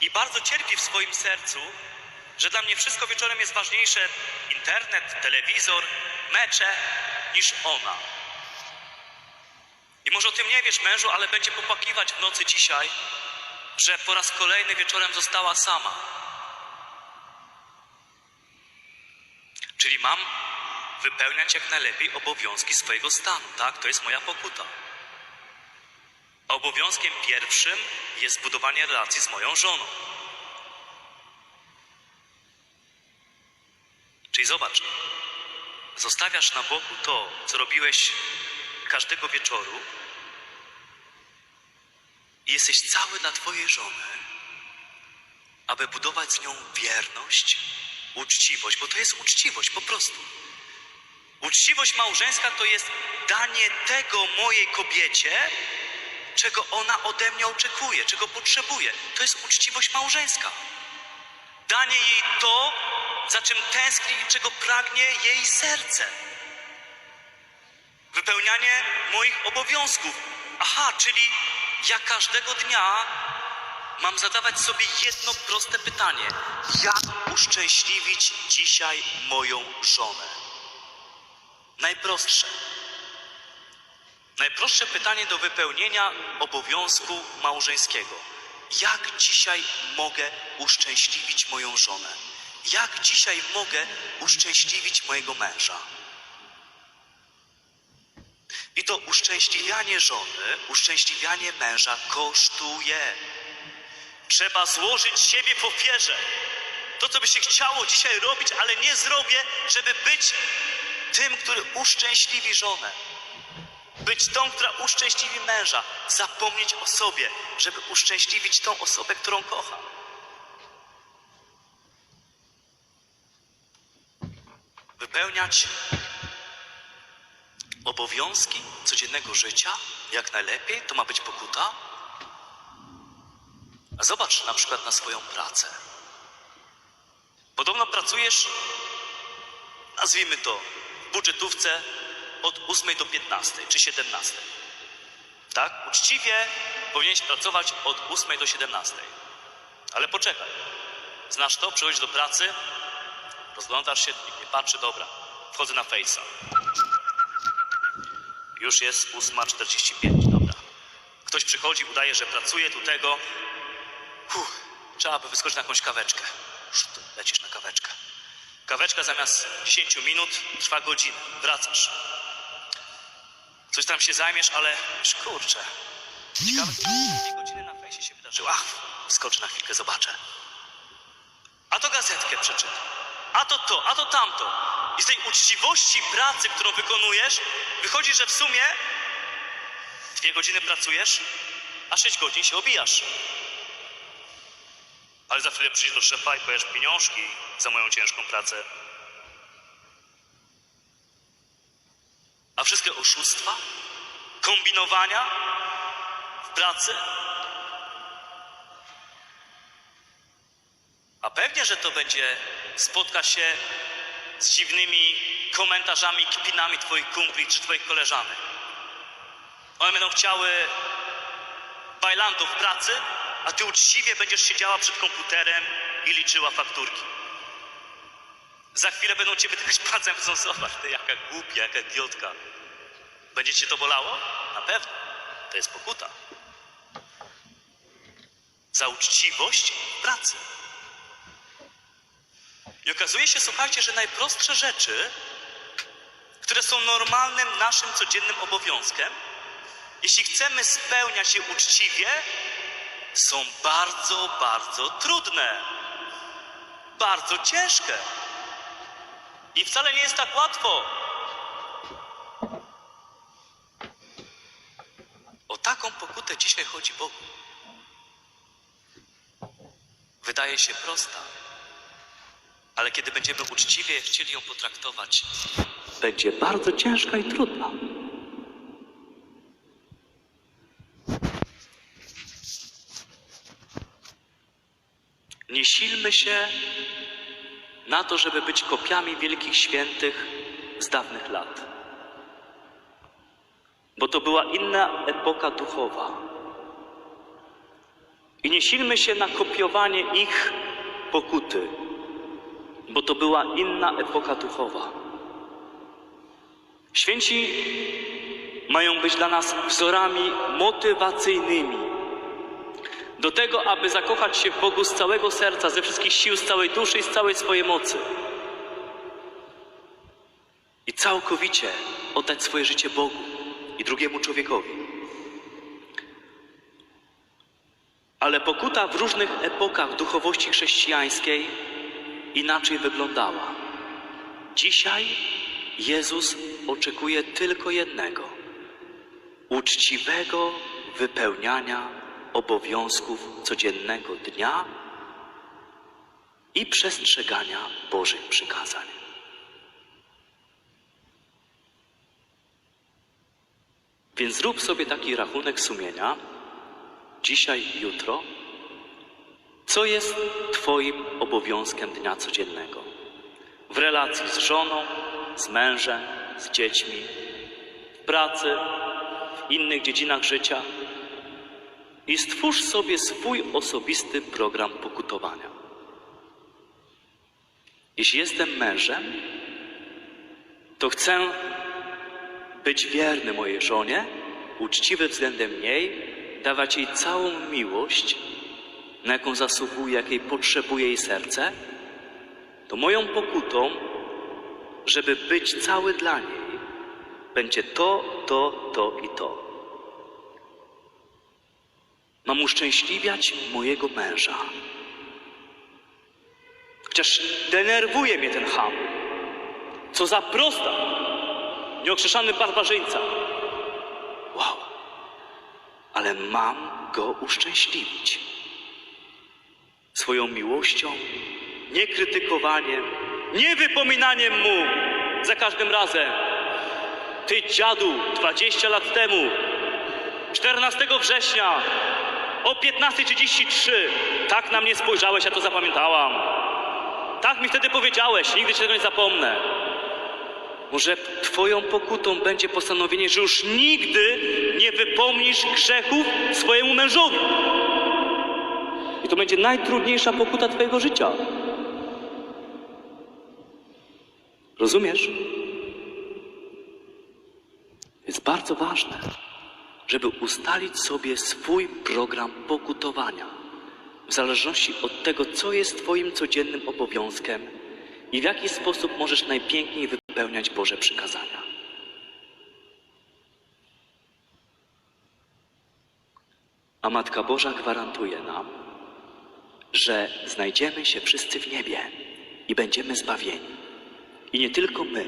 I bardzo cierpi w swoim sercu, że dla mnie wszystko wieczorem jest ważniejsze internet, telewizor, mecze niż ona. I może o tym nie wiesz, mężu, ale będzie popłakiwać w nocy dzisiaj, że po raz kolejny wieczorem została sama. Czyli mam wypełniać jak najlepiej obowiązki swojego stanu, tak? To jest moja pokuta. Obowiązkiem pierwszym jest budowanie relacji z moją żoną. Czyli zobacz, zostawiasz na boku to, co robiłeś każdego wieczoru i jesteś cały dla Twojej żony, aby budować z nią wierność, uczciwość, bo to jest uczciwość po prostu. Uczciwość małżeńska to jest danie tego mojej kobiecie, czego ona ode mnie oczekuje, czego potrzebuje. To jest uczciwość małżeńska. Danie jej to, za czym tęskni i czego pragnie jej serce. Wypełnianie moich obowiązków. Aha, czyli ja każdego dnia mam zadawać sobie jedno proste pytanie: jak uszczęśliwić dzisiaj moją żonę? Najprostsze. Najprostsze pytanie do wypełnienia obowiązku małżeńskiego. Jak dzisiaj mogę uszczęśliwić moją żonę? Jak dzisiaj mogę uszczęśliwić mojego męża? I to uszczęśliwianie żony, uszczęśliwianie męża kosztuje. Trzeba złożyć siebie w ofierze. To, co by się chciało dzisiaj robić, ale nie zrobię, żeby być tym, który uszczęśliwi żonę. Być tą, która uszczęśliwi męża. Zapomnieć o sobie, żeby uszczęśliwić tą osobę, którą kocha. Wypełniać obowiązki codziennego życia jak najlepiej, to ma być pokuta. Zobacz na przykład na swoją pracę. Podobno pracujesz, nazwijmy to, w budżetówce od 8 do 15 czy 17. Tak? Uczciwie powinieneś pracować od 8 do 17. Ale poczekaj. Znasz to? Przychodzisz do pracy, rozglądasz się, nikt nie patrzy, dobra. Wchodzę na Face'a. Już jest 8.45, dobra. Ktoś przychodzi, udaje, że pracuje tu tego. Trzeba by wyskoczyć na jakąś kaweczkę. Szt, Lecisz na kaweczkę. Kaweczka zamiast 10 minut trwa godzinę. Wracasz. Coś tam się zajmiesz, ale już kurczę. Ciekawe, godziny na fejsie się wydarzyło. Ach, skoczę na chwilkę, zobaczę. A to gazetkę przeczytam. A to to, a to tamto. I z tej uczciwości pracy, którą wykonujesz, wychodzi, że w sumie dwie godziny pracujesz, a sześć godzin się obijasz. Ale za chwilę przyjdziesz do szefa i powiesz pieniążki za moją ciężką pracę. Wszystkie oszustwa, kombinowania w pracy. A pewnie, że to będzie spotka się z dziwnymi komentarzami, kpinami twoich kumpli czy twoich koleżanek. One będą chciały bajlantów pracy, a ty uczciwie będziesz siedziała przed komputerem i liczyła fakturki. Za chwilę będą cię wytykać palcem, powiedzą, zobacz, ty jaka głupia, jaka idiotka. Będzie cię to bolało? Na pewno. To jest pokuta. Za uczciwość pracy. I okazuje się, słuchajcie, że najprostsze rzeczy, które są normalnym naszym codziennym obowiązkiem, jeśli chcemy spełniać je uczciwie, są bardzo, bardzo trudne. Bardzo ciężkie. I wcale nie jest tak łatwo. O taką pokutę dzisiaj chodzi Bogu. Wydaje się prosta, ale kiedy będziemy uczciwie chcieli ją potraktować, będzie bardzo ciężka i trudna. Nie silmy się na to, żeby być kopiami wielkich świętych z dawnych lat. Bo to była inna epoka duchowa. I nie silmy się na kopiowanie ich pokuty, bo to była inna epoka duchowa. Święci mają być dla nas wzorami motywacyjnymi do tego, aby zakochać się w Bogu z całego serca, ze wszystkich sił, z całej duszy i z całej swojej mocy. I całkowicie oddać swoje życie Bogu i drugiemu człowiekowi. Ale pokuta w różnych epokach duchowości chrześcijańskiej inaczej wyglądała. Dzisiaj Jezus oczekuje tylko jednego uczciwego wypełniania obowiązków codziennego dnia i przestrzegania Bożych przykazań. Więc zrób sobie taki rachunek sumienia dzisiaj i jutro, co jest Twoim obowiązkiem dnia codziennego w relacji z żoną, z mężem, z dziećmi, w pracy, w innych dziedzinach życia i stwórz sobie swój osobisty program pokutowania. Jeśli jestem mężem, to chcę być wierny mojej żonie, uczciwy względem niej, dawać jej całą miłość, na jaką zasługuje, jakiej potrzebuje jej serce, to moją pokutą, żeby być cały dla niej, będzie to, to, to i to. Mam uszczęśliwiać mojego męża. Chociaż denerwuje mnie ten ham. Co za prosta, nieokrzeszany barbarzyńca. Wow. Ale mam go uszczęśliwić. Swoją miłością, nie krytykowaniem, nie wypominaniem mu za każdym razem. Ty dziadu, 20 lat temu, 14 września o 15.33 tak na mnie spojrzałeś, ja to zapamiętałam. Tak mi wtedy powiedziałeś, nigdy ci tego nie zapomnę. Może twoją pokutą będzie postanowienie, że już nigdy nie wypomnisz grzechów swojemu mężowi. I to będzie najtrudniejsza pokuta twojego życia. Rozumiesz? Jest bardzo ważne, żeby ustalić sobie swój program pokutowania w zależności od tego, co jest Twoim codziennym obowiązkiem i w jaki sposób możesz najpiękniej wypełniać Boże przykazania. A Matka Boża gwarantuje nam, że znajdziemy się wszyscy w niebie i będziemy zbawieni. I nie tylko my,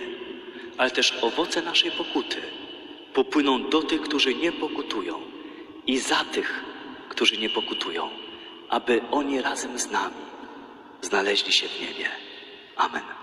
ale też owoce naszej pokuty popłyną do tych, którzy nie pokutują i za tych, którzy nie pokutują, aby oni razem z nami znaleźli się w niebie. Amen.